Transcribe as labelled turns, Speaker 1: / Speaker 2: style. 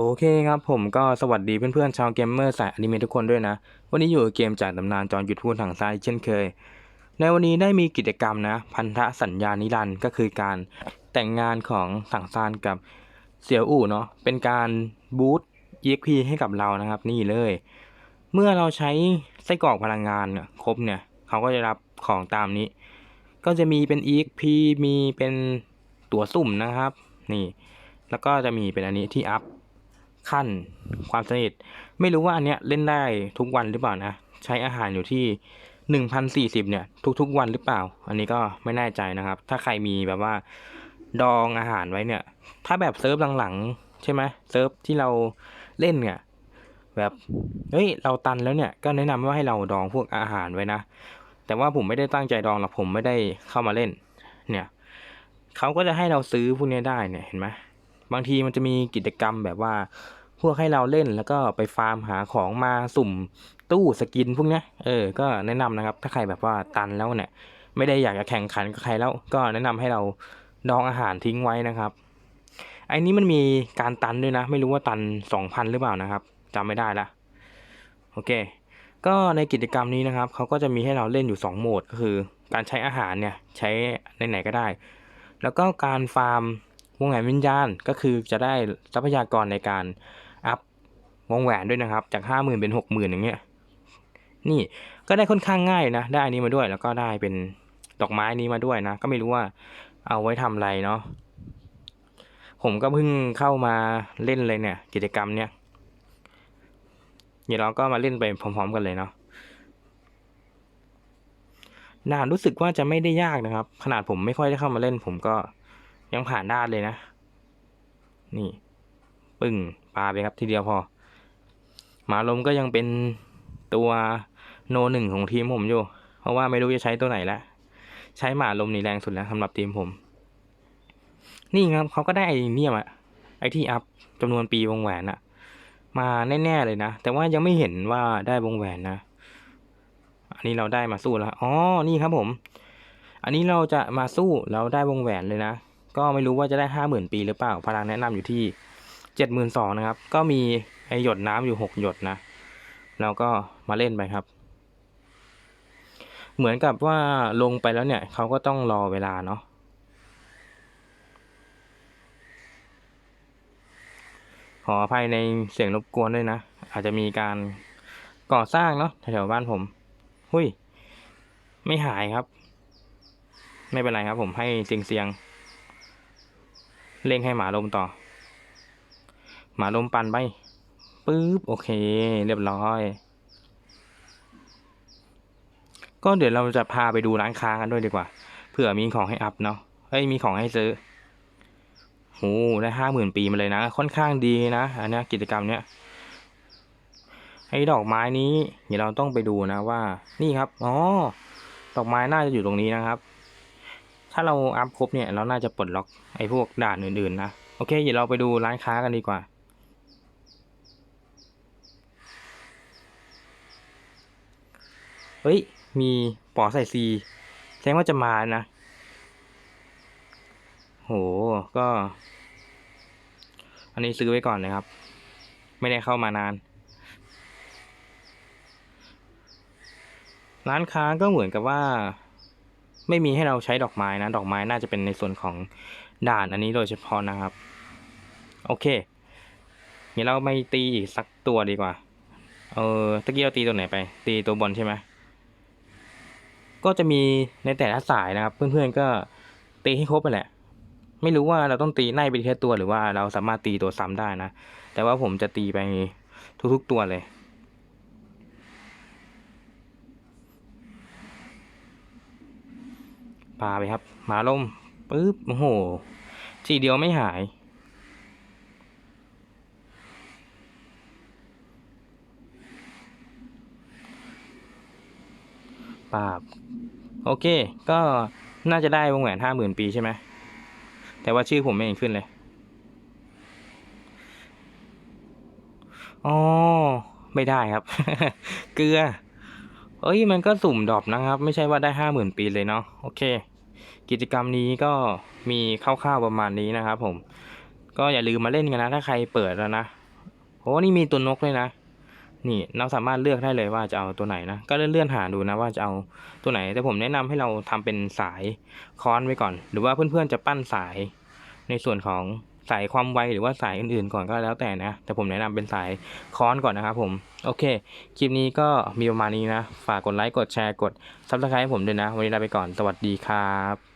Speaker 1: โอเคครับผมก็สวัสดีเพื่อนๆชาวเกมเมอร์สายอนิเมะทุกคนด้วยนะ วันนี้อยู่กับเกมจากตำนานจอนหยุดพูดทางซ้ายเช่นเคย ในวันนี้ได้มีกิจกรรมนะ พันธสัญญานิรันด์ก็คือการแต่งงานของสังซานกับเสี่ยวอู่เนาะเป็นการบูต EXP ให้กับเรานะครับนี่เลย เมื่อเราใช้ไส้กรอกพลังงานเนี่ยครบเนี่ยเขาก็จะรับของตามนี้ ก็จะมีเป็น EXP มีเป็นตั๋วสุ่มนะครับ นี่ แล้วก็จะมีเป็นอันนี้ที่อัพ ขั้น ความสนิท ไม่รู้ว่าอันเนี้ยเล่นได้ทุกวันหรือเปล่านะ ใช้อาหารอยู่ที่หนึ่งพันสี่สิบเนี่ย ทุกๆวันหรือเปล่า อันนี้ก็ไม่แน่ใจนะครับ ถ้าใครมีแบบว่าดองอาหารไว้เนี่ย ถ้าแบบเซิร์ฟหลังๆ ใช่ไหมเซิร์ฟที่เราเล่นเนี่ย แบบเฮ้ยเราตันแล้วเนี่ยก็แนะนำว่าให้เราดองพวกอาหารไว้นะ แต่ว่าผมไม่ได้ตั้งใจดองหรอกผมไม่ได้เข้ามาเล่น เนี่ยเขาก็จะให้เราซื้อพวกเนี้ยได้เนี่ยเห็นไหมบางทีมันจะมีกิจกรรมแบบว่า พวกให้เราเล่นแล้วก็ไปฟาร์มหาของมาสุ่มตู้สกินพวกเนี้ยเออก็แนะนำนะครับ ถ้าใครแบบว่าตันแล้วเนี่ยไม่ได้อยากจะแข่งขันกับใครแล้ว ก็แนะนำให้เราดองอาหารทิ้งไว้นะครับไอ้นี้มันมีการตันด้วยนะ ไม่รู้ว่าตันสองพันหรือเปล่านะครับจำไม่ได้ละโอเค ก็ในกิจกรรมนี้นะครับเขาก็จะมีให้เราเล่นอยู่สองโหมดก็คือ การใช้อาหารเนี่ยใช้ในไหนก็ได้ แล้วก็การฟาร์มวงแหวนวิญญาณก็คือจะได้ทรัพยากรในการ อัพวงแหวนด้วยนะครับ จากห้าหมื่นเป็นหกหมื่นอย่างเงี้ย นี่ก็ได้ค่อนข้างง่ายนะ ได้อันนี้มาด้วยแล้วก็ได้เป็นดอกไม้นี้มาด้วยนะ ก็ไม่รู้ว่าเอาไว้ทำอะไรเนาะ ผมก็เพิ่งเข้ามาเล่นเลยเนี่ย กิจกรรมเนี้ยเดี๋ยวเราก็มาเล่นไปพร้อม ๆ กันเลยเนาะด่านรู้สึกว่าจะไม่ได้ยากนะครับ ขนาดผมไม่ค่อยได้เข้ามาเล่น ผมก็ยังผ่านได้เลยนะ นี่ ปึ้ง ลาไปครับทีเดียวพอ หมาลมก็ยังเป็นตัวโนหนึ่งของทีมผมอยู่ เพราะว่าไม่รู้จะใช้ตัวไหนละใช้หมาลมนี่แรงสุดแล้วสำหรับทีมผม นี่ครับเขาก็ได้ไอเนี่ยมาไอที่อัพจำนวนปีวงแหวนอะมาแน่ๆเลยนะ แต่ว่ายังไม่เห็นว่าได้วงแหวนนะ อันนี้เราได้มาสู้แล้วอ๋อนี่ครับผม อันนี้เราจะมาสู้เราได้วงแหวนเลยนะ ก็ไม่รู้ว่าจะได้ห้าหมื่นปีหรือเปล่า พลังแนะนำอยู่ที่ เจ็ดหมื่นสองนะครับ ก็มีไอหยดน้ำอยู่หกหยดนะเราก็มาเล่นไปครับ เหมือนกับว่าลงไปแล้วเนี่ยเขาก็ต้องรอเวลาเนาะขออภัยในเสียงรบกวนด้วยนะ อาจจะมีการก่อสร้างเนาะแถวๆบ้านผม หุยไม่หายครับ ไม่เป็นไรครับผมให้เสียงเสียงเร่งให้หมาลมต่อ หมาลมปั่นไปปึ๊บโอเค เรียบร้อย ก็เดี๋ยวเราจะพาไปดูร้านค้ากันด้วยดีกว่าเผื่อมีของให้อัพเนาะเอ้ยมีของให้ซื้อโหได้ห้าหมื่นปีมาเลยนะ ค่อนข้างดีนะ อันนี้กิจกรรมเนี้ยไอ้ดอกไม้นี้ เดี๋ยวเราต้องไปดูนะว่า นี่ครับอ๋อดอกไม้น่าจะอยู่ตรงนี้นะครับ ถ้าเราอัพครบเนี่ยเราน่าจะปลดล็อกไอ้พวกด่านอื่นๆนะ โอเค เดี๋ยวเราไปดูร้านค้ากันดีกว่า ฮ้ย มีปอใส่ซีแสดงว่าจะมานะ โห ก็ อันนี้ซื้อไว้ก่อนเลยครับ ไม่ได้เข้ามานาน ร้านค้าก็เหมือนกับว่า ไม่มีให้เราใช้ดอกไม้นะ ดอกไม้น่าจะเป็นในส่วนของด่านอันนี้โดยเฉพาะนะครับ โอเคเดี๋ยวเราไปตีอีกสักตัวดีกว่า เออตะกี้เราตีตัวไหนไป ตีตัวบนใช่ไหม ก็จะมีในแต่ละสายนะครับ เพื่อนๆก็ตีให้ครบไปแหละ ไม่รู้ว่าเราต้องตีไล่ไปทีละตัวหรือว่าเราสามารถตีตัวซ้ำได้นะ แต่ว่าผมจะตีไปทุกๆตัวเลยปาไปครับหมาลมปึ๊บโอ้โหทีเดียวไม่หาย ปาบ โอเค ก็น่าจะได้วงแหวนห้าหมื่นปีใช่ไหมแต่ว่าชื่อผมไม่เห็นขึ้นเลย อ๋อ ไม่ได้ครับ เกลือ เอ้ย มันก็สุ่มดรอปนะครับ ไม่ใช่ว่าได้ห้าหมื่นปีเลยเนาะ โอเค กิจกรรมนี้ก็มีคร่าวๆประมาณนี้นะครับผม ก็อย่าลืมมาเล่นกันนะ ถ้าใครเปิดแล้วนะโอ้นี่มีตัวนกเลยนะ นี่เราสามารถเลือกได้เลยว่าจะเอาตัวไหนนะ ก็เลื่อนๆหาดูนะว่าจะเอาตัวไหน แต่ผมแนะนำให้เราทำเป็นสายค้อนไว้ก่อน หรือว่าเพื่อนๆจะปั้นสาย ในส่วนของสายความไวหรือว่าสายอื่นๆก่อนก็แล้วแต่นะ แต่ผมแนะนำเป็นสายค้อนก่อนนะครับผม โอเค คลิปนี้ก็มีประมาณนี้นะ ฝากกดไลค์ กดแชร์ กดซับสไครต์ให้ผมด้วยนะ วันนี้ลาไปก่อน สวัสดีครับ